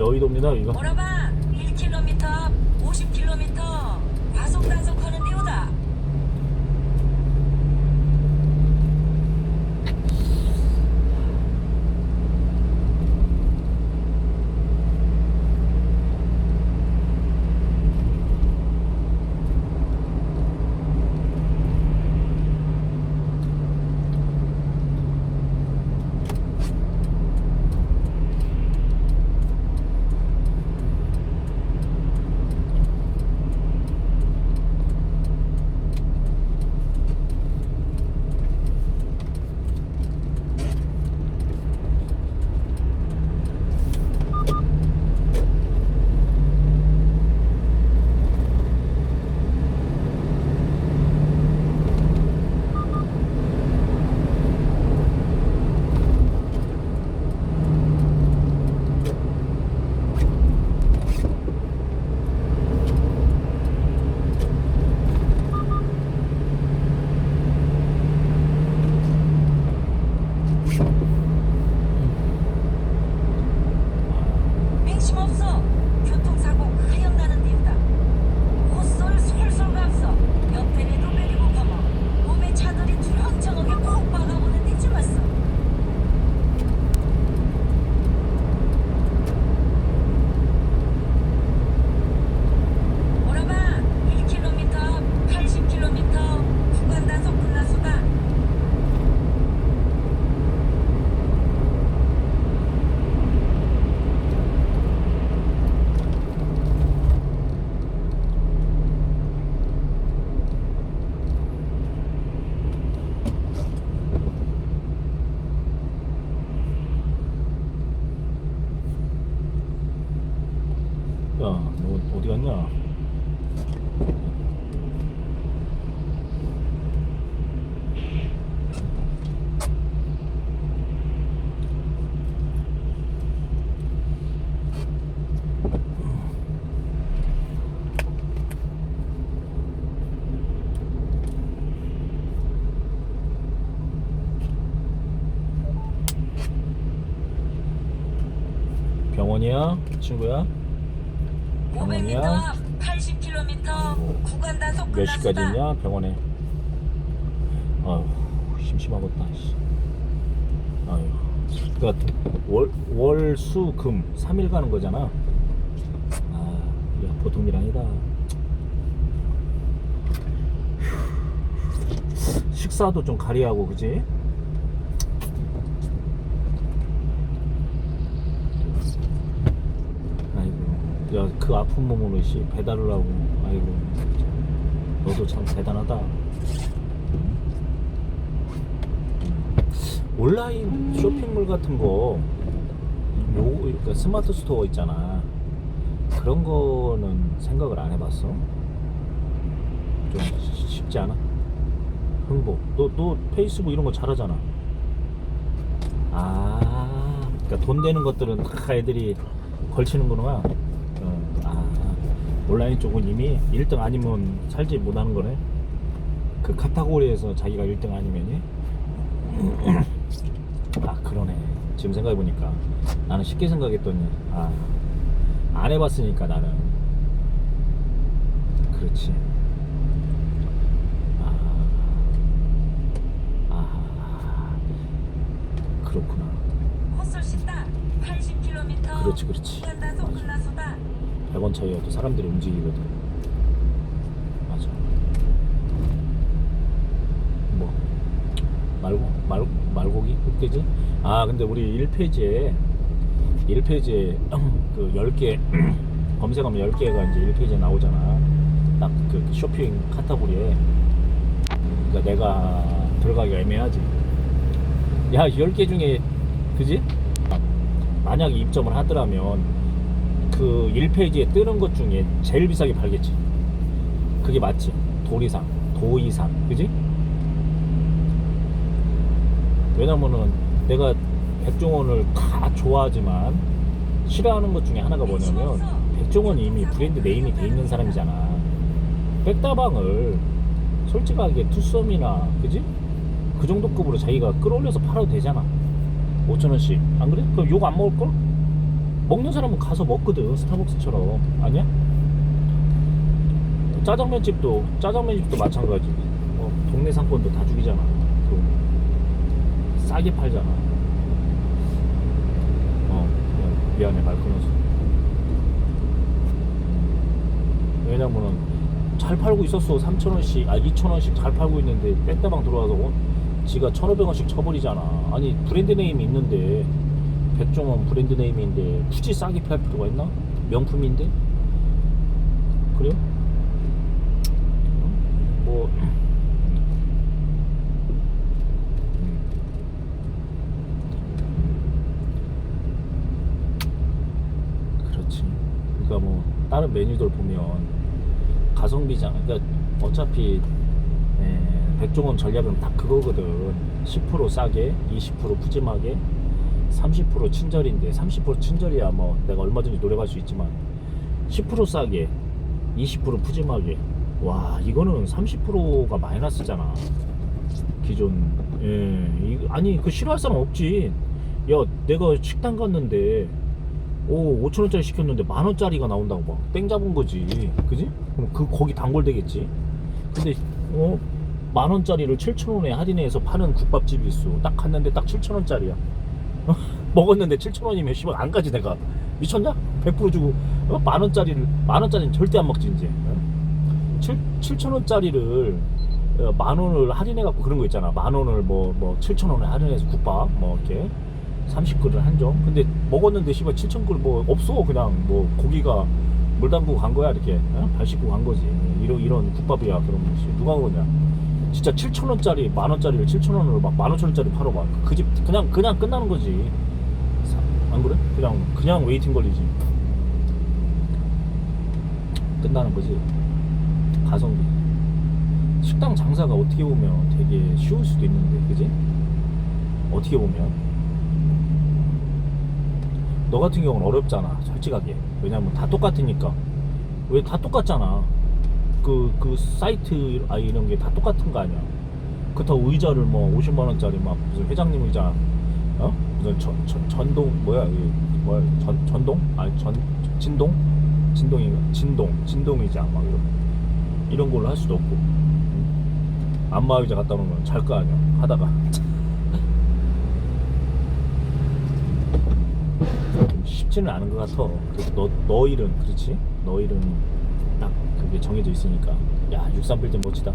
여의도입니다 이거 오라바 1km 앞 50km 과속 단속하는 데오다 어디 갔냐? 친구야 500m 앞 80km 구간 단속 몇 시까지 있냐 병원에 아유 심심하겠다 씨. 아유 그니까 월, 월, 수, 금 3일 가는 거잖아 아 야, 보통 일 아니다 휴. 식사도 좀 가리하고 그지 아이고 야그 아픈 몸으로 씨 배달을 하고 아이고. 너도 참 대단하다 온라인 쇼핑몰 같은 거 요, 그러니까 스마트 스토어 있잖아 그런 거는 생각을 안 해봤어? 좀 시- 쉽지 않아? 흥보 너, 너 페이스북 이런 거 잘하잖아 아 그러니까 돈 되는 것들은 다 애들이 걸치는구나 어, 아 온라인 쪽은 이미 1등 아니면 살지 못하는 거네. 그 카테고리에서 자기가 1등 아니면이? 아 그러네. 지금 생각해 보니까 나는 쉽게 생각했더니 아 안 해봤으니까 나는. 그렇지. 아, 아 그렇구나. 콧솔 씻다. 80km 그렇지 그렇지. 구간 단속 맞아. 끝났수다. 100원 차이여도 사람들이 움직이거든. 맞아. 뭐 말고 말 말고기? 흑돼지? 아 근데 우리 1페이지에 1페이지에 그 10개 검색하면 10개가 이제 1페이지에 나오잖아. 딱 그 쇼핑 카테고리에. 그러니까 내가 들어가기가 애매하지. 야 10개 중에 그지 만약에 입점을 하더라면 그 1페이지에 뜨는 것 중에 제일 비싸게 팔겠지. 그게 맞지. 도리상, 도이상, 그지? 왜냐면은 내가 백종원을 다 좋아하지만 싫어하는 것 중에 하나가 뭐냐면 백종원이 이미 브랜드 네임이 돼 있는 사람이잖아. 백다방을 솔직하게 투썸이나 그지? 그 정도 급으로 자기가 끌어올려서 팔아도 되잖아. 5천 원씩. 안 그래? 그럼 욕 안 먹을 걸? 먹는 사람은 가서 먹거든 스타벅스처럼 아니야? 짜장면 집도 짜장면 집도 마찬가지. 어, 동네 상권도 다 죽이잖아. 또 싸게 팔잖아. 어, 미안해 말 끊어서. 왜냐면은 잘 팔고 있었어 3,000원씩 아 2,000원씩 잘 팔고 있는데 백다방 들어와서 어? 지가 1,500원씩 쳐버리잖아 아니 브랜드 네임이 있는데 백종원 브랜드 네임인데 굳이 싸게 팔 필요가 있나? 명품인데? 그래요? 뭐 그렇지. 그러니까 뭐 다른 메뉴들 보면 가성비잖아. 그러니까 어차피 에, 백종원 전략은 다 그거거든. 10% 싸게, 20% 푸짐하게, 30% 친절인데 30% 친절이야 뭐 내가 얼마든지 노력할 수 있지만 10% 싸게, 20% 푸짐하게. 와 이거는 30%가 마이너스잖아. 기존 예 아니 그 싫어할 사람 없지. 야 내가 식당 갔는데 오 5천 원짜리 시켰는데 만 원짜리가 나온다고 막 땡 잡은 거지, 그지? 그럼 그 거기 단골 되겠지. 근데 어 만 원짜리를 7천 원에 할인해서 파는 국밥집이 있어. 딱 갔는데 딱 7천 원짜리야. 먹었는데 7천 원이면 씨발 안 가지 내가 미쳤냐? 100% 주고 어? 만 원짜리를 만 원짜리는 절대 안 먹지 이제. 어? 7 7천 원짜리를 어, 만 원을 할인해 갖고 그런 거 있잖아. 만 원을 뭐뭐 7천 원에 할인해서 국밥 뭐 이렇게 30그릇 한정. 근데 먹었는데 씨발 7천 그릇 뭐 없어. 그냥 뭐 고기가 물 담그고 간 거야 이렇게 어? 발 씻고 간 거지. 이런 이런 국밥이야. 그럼 씨, 누가 먹냐? 진짜 7천 원짜리 만 원짜리를 7천 원으로 막 만 오천 원짜리 팔어 막 그 집 그냥 그냥 끝나는 거지. 사- 안 그래? 그냥 그냥 웨이팅 걸리지. 끝나는 거지. 가성비. 식당 장사가 어떻게 보면 되게 쉬울 수도 있는데, 그지? 어떻게 보면. 너 같은 경우는 어렵잖아, 솔직하게. 왜냐면 다 똑같으니까. 왜 다 똑같잖아. 그, 그 사이트, 아, 이런 게 다 똑같은 거 아니야. 그렇다고 의자를 뭐 50만 원짜리 막 무슨 회장님 의자, 어? 무슨 전, 전, 전동, 뭐야, 이 뭐야, 전, 전동? 아니, 전, 진동? 진동인가? 진동, 진동 의자, 막 이런. 이런 걸로 할 수도 없고. 안마 의자 갖다 놓으면 잘 거 아니야. 하다가. 좀 쉽지는 않은 것 같아. 그래서 너, 너 일은, 그렇지? 너 일은 딱 그게 정해져 있으니까. 야, 63빌딩 멋지다.